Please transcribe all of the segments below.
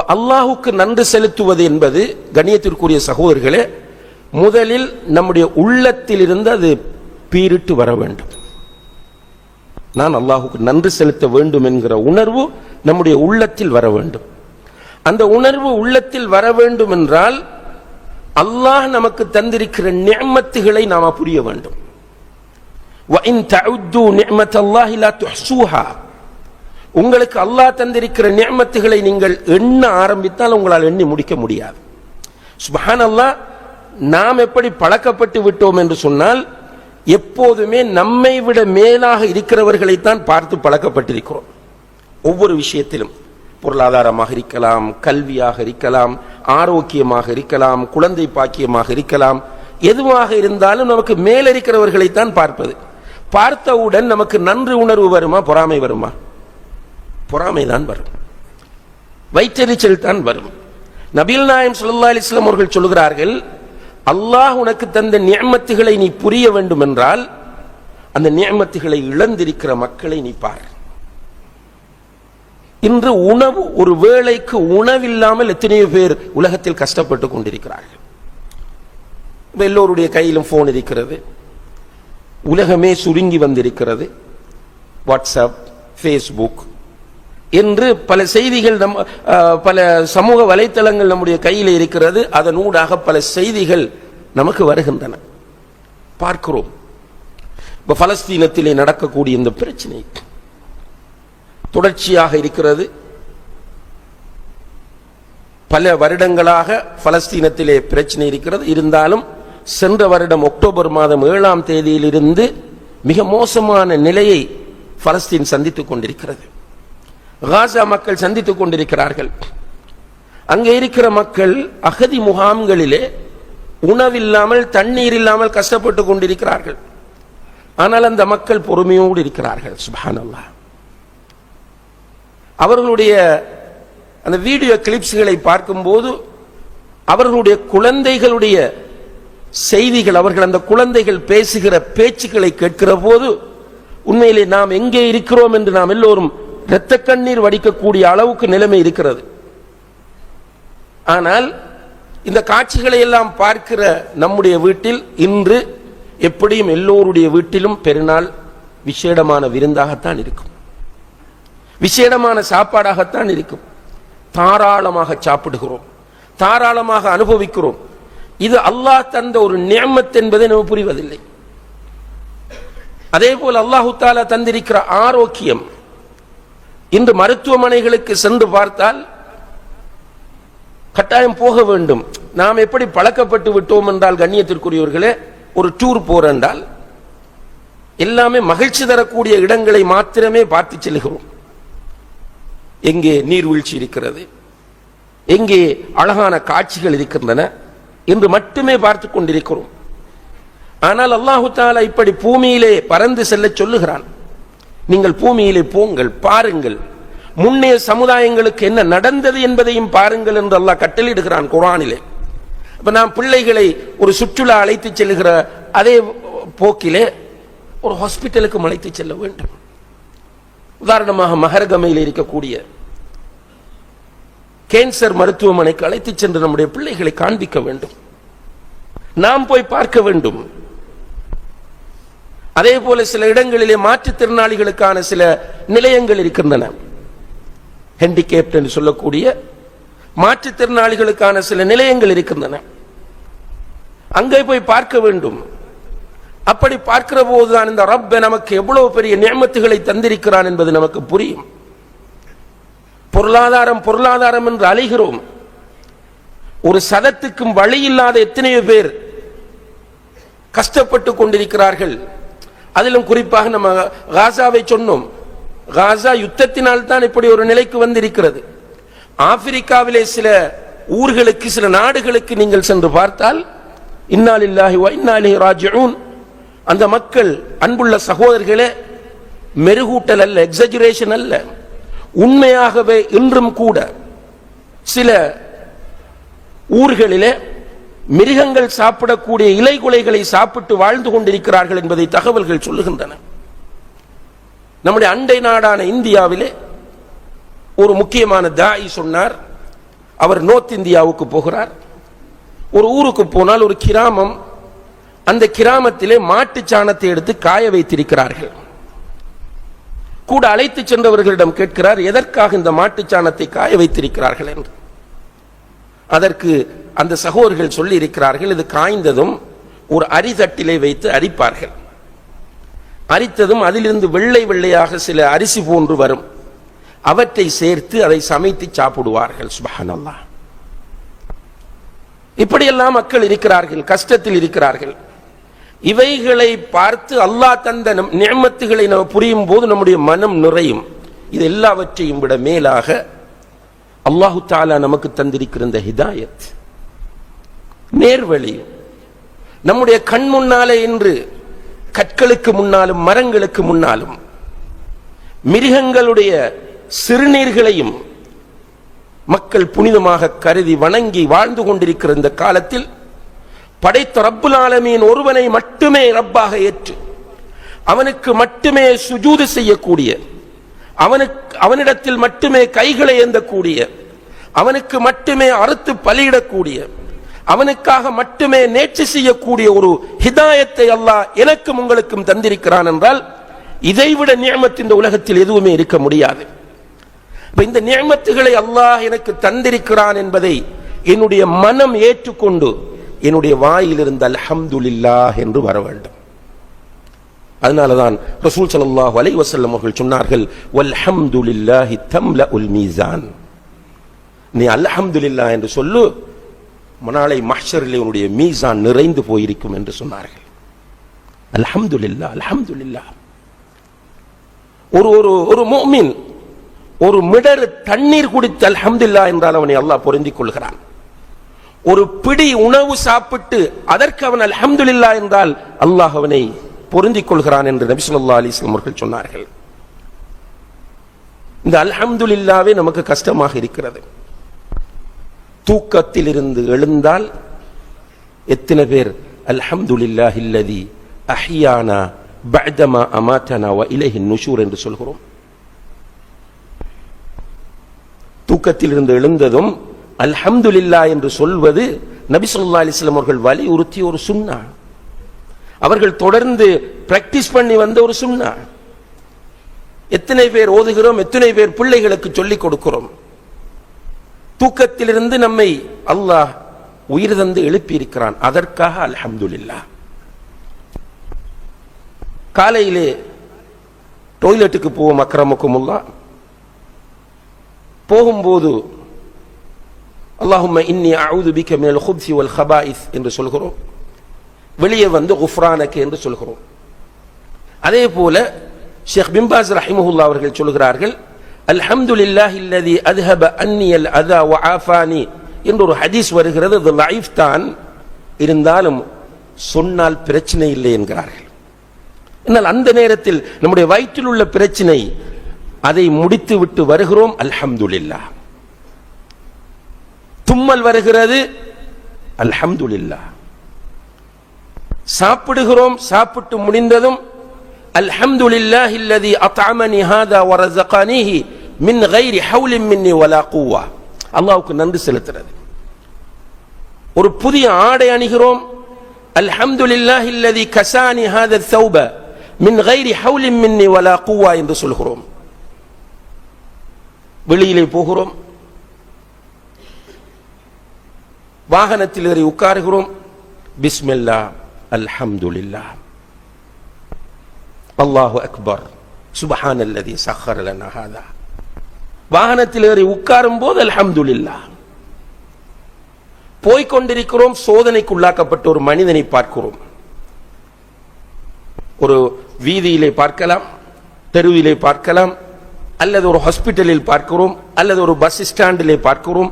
அல்லாஹுக்கு நன்றி செலுத்துவது என்பது கண்ணியத்திற்குரிய சகோதரர்களே முதலில் நம்முடைய உள்ளத்தில் இருந்து அது பீரிட்டு வர வேண்டும். நான் அல்லாஹுக்கு நன்றி செலுத்த வேண்டும் என்கிற உணர்வு நம்முடைய உள்ளத்தில் வர வேண்டும். அந்த உணர்வு உள்ளத்தில் வர வேண்டும் என்றால் அல்லாஹ் நமக்கு தந்திருக்கிற நியமத்துகளை நாம புரிய வேண்டும். உங்களுக்கு அல்லாஹ் தந்திருக்கிற நியமத்துகளை நீங்கள் எண்ண ஆரம்பித்தால் உங்களால் எண்ணி முடிக்க முடியாது. சுபஹான் அல்லாஹ் நாம் எப்படி பழக்கப்பட்டு விட்டோம் என்று சொன்னால் எப்போதுமே நம்மை விட மேலாக இருக்கிறவர்களைத்தான் பார்த்து பழக்கப்பட்டிருக்கிறோம். ஒவ்வொரு விஷயத்திலும் பொருளாதாரமாக இருக்கலாம் கல்வியாக இருக்கலாம் ஆரோக்கியமாக இருக்கலாம் குழந்தை பாக்கியமாக இருக்கலாம் எதுவாக இருந்தாலும் நமக்கு மேலிருக்கிறவர்களைத்தான் பார்ப்பது. பார்த்தவுடன் நமக்கு நன்றி உணர்வு வருமா பொறாமை வருமா? பொறாமை தான் வரும். வயிற்றெரிச்சல் தான் வரும். நபில் நாயம் சுல்லா அலிஸ்லாம் அவர்கள் சொல்கிறார்கள் அல்லாஹ் உனக்கு தந்த நியமத்துகளை நீ புரிய வேண்டும் என்றால் அந்த நியமத்துகளை இழந்திருக்கிற மக்களை நீ பார். இன்று உணவு ஒரு வேளைக்கு உணவில்லாமல் எத்தனையோ பேர் உலகத்தில் கஷ்டப்பட்டு கொண்டிருக்கிறார்கள். எல்லோருடைய கையிலும் போன் இருக்கிறது. உலகமே சுருங்கி வந்திருக்கிறது. வாட்ஸ்அப் ஃபேஸ்புக் என்று பல செய்திகள் நம் பல சமூக வலைத்தளங்கள் நம்முடைய கையில் இருக்கிறது. அதனூடாக பல செய்திகள் நமக்கு வருகின்றன. பார்க்கிறோம். இப்போ பலஸ்தீனத்திலே நடக்கக்கூடிய இந்த பிரச்சனை தொடர்ச்சியாக இருக்கிறது. பல வருடங்களாக பலஸ்தீனத்திலே பிரச்சனை இருக்கிறது. இருந்தாலும் சென்ற வருடம் அக்டோபர் மாதம் ஏழாம் தேதியிலிருந்து மிக மோசமான நிலையை பலஸ்தீன் சந்தித்துக் கொண்டிருக்கிறது. காசா மக்கள் சந்தித்துக் கொண்டிருக்கிறார்கள். அங்கே இருக்கிற மக்கள் அகதி முகாம்களிலே உணவில்லாமல் தண்ணீர் இல்லாமல் கஷ்டப்பட்டு கொண்டிருக்கிறார்கள். ஆனால் அந்த மக்கள் பொறுமையோடு இருக்கிறார்கள். சுபானல்லா அவர்களுடைய அந்த வீடியோ கிளிப்ஸ்களை பார்க்கும்போது அவர்களுடைய குழந்தைகளுடைய செய்திகள் அவர்கள் அந்த குழந்தைகள் பேசுகிற பேச்சுக்களை கேட்கிற போது உண்மையிலே நாம் எங்கே இருக்கிறோம் என்று நாம் எல்லோரும் இரத்த கண்ணீர் வடிக்கக்கூடிய அளவுக்கு நிலைமை இருக்கிறது. ஆனால் இந்த காட்சிகளை எல்லாம் பார்க்கிற நம்முடைய வீட்டில் இன்று எப்படியும் எல்லோருடைய வீட்டிலும் பெருநாள் விசேடமான விருந்தாகத்தான் இருக்கும். விசேடமான சாப்பாடாகத்தான் இருக்கும். தாராளமாக சாப்பிடுகிறோம். தாராளமாக அனுபவிக்கிறோம். இது அல்லாஹ் தந்த ஒரு நியமத் என்பதை நம்ம புரிவதில்லை. அதே போல் அல்லாஹு தாலா தந்திருக்கிற ஆரோக்கியம் இன்று மருத்துவமனைகளுக்கு சென்று பார்த்தால் கட்டாயம் போக வேண்டும். நாம் எப்படி பழக்கப்பட்டு விட்டோம் என்றால் கண்ணியத்திற்குரியவர்களே ஒரு டூர் போறென்றால் எல்லாமே மகிழ்ச்சி தரக்கூடிய இடங்களை மாத்திரமே பார்த்து செல்கிறோம். எங்கே நீர்வீழ்ச்சி இருக்கிறது எங்கே அழகான காட்சிகள் இருக்கின்றன என்று மட்டுமே பார்த்து கொண்டிருக்கிறோம். ஆனால் அல்லாஹு தாலா இப்படி பூமியிலே பறந்து செல்ல சொல்லுகிறான். நீங்கள் பூமியிலே போங்கள் பாருங்கள். முன்னே சமுதாயங்களுக்கு என்ன நடந்தது என்பதையும் பாருங்கள் என்று அல்லாஹ் கட்டளிடுகிறான் குரானிலே இப்போ நாம் பிள்ளைகளை ஒரு சுற்றுலா அழைத்து செல்கிற அதே போக்கிலே ஒரு ஹாஸ்பிட்டலுக்கு அழைத்து செல்ல வேண்டும். உதாரணமாக மகரகமையில் இருக்கக்கூடிய கேன்சர் மருத்துவமனைக்கு அழைத்து சென்று நம்முடைய பிள்ளைகளை காண்பிக்க வேண்டும். நாம் போய் பார்க்க வேண்டும். அதே போல சில இடங்களிலே மாற்றுத்திறனாளிகளுக்கான சில நிலையங்கள் இருக்கின்றன. ஹெண்டிகேப்ட் என்று சொல்லக்கூடிய மாற்றுத்திறனாளிகளுக்கான சில நிலையங்கள் இருக்கின்றன. அங்கே போய் பார்க்க வேண்டும். அப்படி பார்க்கிற போதுதான் இந்த ரப்ப நமக்கு எவ்வளவு பெரிய நியமத்துகளை தந்திருக்கிறான் என்பது நமக்கு புரியும். பொருளாதாரம் பொருளாதாரம் என்று அலைகிறோம். ஒரு சதத்துக்கும் வழி இல்லாத எத்தனையோ பேர் கஷ்டப்பட்டு கொண்டிருக்கிறார்கள். அதிலும் குறிப்பாக நம்ம காசாவை சொன்னோம். காசா யுத்தத்தினால் தான் இப்படி ஒரு நிலைக்கு வந்திருக்கிறது. ஆப்பிரிக்காவிலே சில ஊர்களுக்கு சில நாடுகளுக்கு நீங்கள் சென்று பார்த்தால் இன்னாலில்லாஹி வ இன்னாலிஹி அந்த மக்கள் அன்புள்ள சகோதரர்களே மெருகூட்டல் அல்ல எக்ஸஜுரேஷன் அல்ல. உண்மையாகவே இன்றும் கூட சில ஊர்களிலே மிருகங்கள் சாப்பிடக்கூடிய இலை குலைகளை சாப்பிட்டு வாழ்ந்து கொண்டிருக்கிறார்கள் என்பதை தகவல்கள் சொல்லுகின்றன. நம்முடைய அண்டை நாடான இந்தியாவிலே ஒரு முக்கியமான தாய் சொன்னார். அவர் நோர்த் இந்தியாவுக்கு போகிறார். ஒரு ஊருக்கு போனால் ஒரு கிராமம் அந்த கிராமத்திலே மாட்டு சாணத்தை எடுத்து காய வைத்திருக்கிறார்கள். கூட அழைத்து சென்றவர்களிடம் கேட்கிறார் எதற்காக இந்த மாட்டுச் சாணத்தை காய வைத்திருக்கிறார்கள்? என்று. அதற்கு அந்த சகோதரர்கள் சொல்லி இருக்கிறார்கள் இது காய்ந்ததும் ஒரு அரிதட்டிலே வைத்து அரிப்பார்கள். அரித்ததும் அதிலிருந்து வெள்ளை வெள்ளையாக சில அரிசி போன்று வரும். அவற்றை சேர்த்து அதை சமைத்து சாப்பிடுவார்கள். சுபஹானல்லாஹ். இப்படியெல்லாம் மக்கள் இருக்கிறார்கள் கஷ்டத்தில் இருக்கிறார்கள். இவைகளை பார்த்து அல்லாஹ் தந்த நம் நியமத்துகளை நம்ம புரியும் போது நம்முடைய மனம் நிறையும். இது எல்லாவற்றையும் விட மேலாக அல்லாஹு தாலா நமக்கு தந்திருக்கிற இந்த ஹிதாயத் நேர்வழி நம்முடைய கண் முன்னாலே என்று கற்களுக்கு முன்னாலும் மரங்களுக்கு முன்னாலும் மிருகங்களுடைய சிறுநீர்களையும் மக்கள் புனிதமாக கருதி வணங்கி வாழ்ந்து கொண்டிருக்கிற இந்த காலத்தில் படைத்த ரப்புல் ஆலமீன் ஒருவனை மட்டுமே ரப்பாக ஏற்று அவனுக்கு மட்டுமே சுஜூது செய்யக்கூடிய அவனுக்கு அவனிடத்தில் மட்டுமே கைகளை ஏந்தக்கூடிய அவனுக்கு மட்டுமே அறுத்து பலியிடக்கூடிய அவனுக்காக மட்டுமே நேற்று செய்யக்கூடிய ஒரு ஹிதாயத்தை அல்லாஹ் எனக்கும் உங்களுக்கும் தந்திருக்கிறான் என்றால் இதைவிட நியமத்து இந்த உலகத்தில் எதுவுமே இருக்க முடியாது. இந்த நியமத்துகளை அல்லாஹ் எனக்கு தந்திருக்கிறான் என்பதை என்னுடைய மனம் ஏற்றுக்கொண்டு என்னுடைய வாயிலிருந்து அல்ஹம்துலில்லாஹ் என்று வர வேண்டும். அதனாலதான் ரசூல் சல்லாஹ் அலை வசல்லம் அவர்கள் சொன்னார்கள் வல்ஹம்துலில்லாஹி தம்லஉல் மீசான் நீ அல்ஹம்துல்லா என்று சொல்லு நாளை மஹ்ஷரிலே உன்னுடைய மீசான் நிறைந்து போயிருக்கும் என்று சொன்னார்கள். அல்ஹம்துலில்லாஹ் அல்ஹம்துலில்லாஹ். ஒரு ஒரு ஒரு மோமின் ஒரு மிடர் தண்ணீர் குடித்து அல்ஹம்துல்லா என்றால் அவனை அல்லாஹ் பொருந்திக் கொள்கிறான். ஒரு பிடி உணவு சாப்பிட்டு அதற்கு அவன் அல்ஹம்துலில்லாஹ் என்றால் அல்லாஹ் அவனை பொருந்திக் கொள்கிறான் என்று நபிசுல்லா அலிஸ்லாம் அவர்கள் சொன்னார்கள். இந்த அல்ஹம்துலில்லாவே நமக்கு கஷ்டமாக இருக்கிறது. தூக்கத்தில் இருந்து எழுந்தால் எத்தனை பேர் அல்ஹம்துலில்லாஹி இல்லதி அஹியானா பஅதமா அமாத்தனா வ இலைஹி நுஷூர் என்று சொல்கிறோம். தூக்கத்தில் இருந்து எழுந்ததும் அல்ஹம்துலில்லா என்று சொல்வது நபி சொல்லா அலிஸ்லாம் அவர்கள் வலியுறுத்திய ஒரு சுன்னா. அவர்கள் தொடர்ந்து பிராக்டிஸ் பண்ணி வந்த ஒரு சுன்னா எத்தனை பேர் ஓதுகிறோம் எத்தனை பேர் பிள்ளைகளுக்கு சொல்லிக் கொடுக்கிறோம். தூக்கத்திலிருந்து நம்மை அல்லாஹ் உயிர் தந்து எழுப்பி இருக்கிறான் அதற்காக அலமதுல்லா காலையிலே டொய்லெட்டுக்கு போவோம் அக்கிரமக்குமுல்லா போகும்போது அல்லாஹும் இன்னி அவுது பிக்க மேல் ஹுப்சி வல் ஹபாயிஸ் என்று சொல்கிறோம். வெளியே வந்து குஃப்ரானக்கு என்று சொல்கிறோம். அதே போல ஷேக் பிம்பாஸ் ரஹிமஹுல்லா அவர்கள் சொல்கிறார்கள் அல்ஹம்துலில்லாஹ் இல்லதி அன்னி அல் அதா வ ஆஃபானி என்று ஒரு ஹதீஸ் வருகிறது. அது லைஃப் தான். இருந்தாலும் சொன்னால் பிரச்சனை இல்லை என்கிறார்கள். ஆனால் அந்த நேரத்தில் நம்முடைய வயிற்றில் உள்ள பிரச்சனை அதை முடித்து விட்டு வருகிறோம். அல்ஹம்துலில்லா தும்மல் வருகிறது. அல்ஹம்துலில்லா சாப்பிடுகிறோம் சாப்பிட்டு முடிந்ததும் அல்ஹம்துலில்லாஹி அல்லதி அத்அமனி ஹாதா வ ரஸகானிஹி மின் கைரி ஹவுலின் மின்னி வலா குவா அல்லாவுக்கு நன்றி செலுத்துறது ஒரு புதிய ஆடை அணிகிறோம் அல்ஹம்துலில்லாஹி அல்லதி கசானி ஹாதா தௌப மின் கைரி ஹவுலின் மின்னி வலா குவா என்று சொல்கிறோம் வெளியிலே போகிறோம் வாகனத்தில் ஏறி உட்காருகிறோம் பிஸ்மில்லா அல்ஹம்துலில்லா அல்லாஹு அக்பர். சுபஹான் அல்லதி சஹர் லனா ஹாதா. வாகனத்தில் ஏறி உட்காரும் போது அல்ஹம்துலில்லா போய்கொண்டிருக்கிறோம் சோதனைக்கு உள்ளாக்கப்பட்ட ஒரு மனிதனை பார்க்கிறோம். ஒரு வீதியிலே பார்க்கலாம் தெருவிலே பார்க்கலாம் அல்லது ஒரு ஹாஸ்பிட்டலில் பார்க்கிறோம் அல்லது ஒரு பஸ் ஸ்டாண்டிலே பார்க்கிறோம்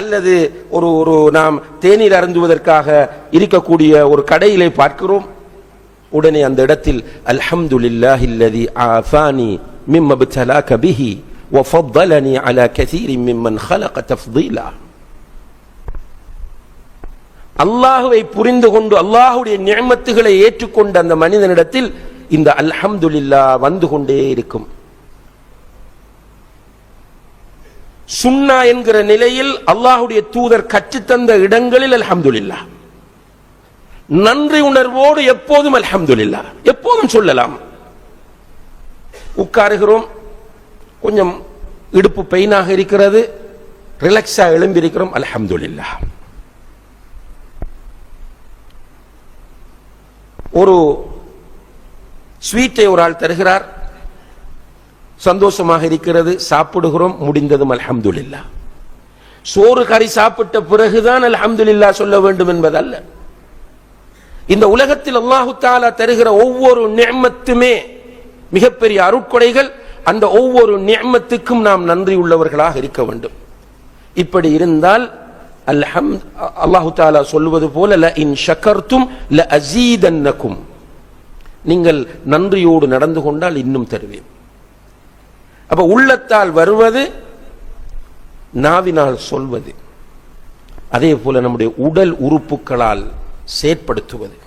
அல்லது ஒரு ஒரு நாம் தேநீர் அருந்துவதற்காக இருக்கக்கூடிய ஒரு கடையிலே பார்க்கிறோம் உடனே அந்த இடத்தில் அல்ஹம்துலில்லாஹி அல்லதி ஆஃபானி மிம்ம பித்தலாக பிஹி وفضلني على كثير ممن خلق تفضيلا அல்லாஹுவை புரிந்து கொண்டு அல்லாஹுடைய நியமத்துகளை ஏற்றுக்கொண்ட அந்த மனிதனிடத்தில் இந்த அல்ஹம்துலில்லா வந்து கொண்டே இருக்கும் சுண்ணா என்கிற நிலையில் அல்லாஹுடைய தூதர் கற்றுத்தந்த இடங்களில் அல்ஹம்துலில்லாஹ் நன்றி உணர்வோடு எப்போதும் அல்ஹம்துலில்லாஹ் எப்போதும் சொல்லலாம். உட்காருகிறோம். கொஞ்சம் இடுப்பு பெயினாக இருக்கிறது. ரிலாக்ஸா எழும்பியிருக்கிறோம். அல்ஹம்துலில்லாஹ் ஒரு ஸ்வீட்டை ஒரு ஆள் தருகிறார். சந்தோஷமாக இருக்கிறது சாப்பிடுகிறோம் முடிந்ததும் அல்ஹம்துலில்லாஹ் சோறு கறி சாப்பிட்ட பிறகுதான் அல்ஹம்துலில்லாஹ் சொல்ல வேண்டும் என்பதல்ல. இந்த உலகத்தில் அல்லாஹு தாலா தருகிற ஒவ்வொரு நியமத்துமே மிகப்பெரிய அருட்கொடைகள். அந்த ஒவ்வொரு நியமத்துக்கும் நாம் நன்றி உள்ளவர்களாக இருக்க வேண்டும். இப்படி இருந்தால் அல்ஹம் அல்லாஹு தாலா சொல்லுவது போல ல இன் ஷக்கர்த்தும் ல அசீதன்னக்கும் நீங்கள் நன்றியோடு நடந்து கொண்டால் இன்னும் தருவேன். அப்ப உள்ளத்தால் வருவது நாவினால் சொல்வது. அதே போல நம்முடைய உடல் உறுப்புகளால் செயற்படுத்துவது.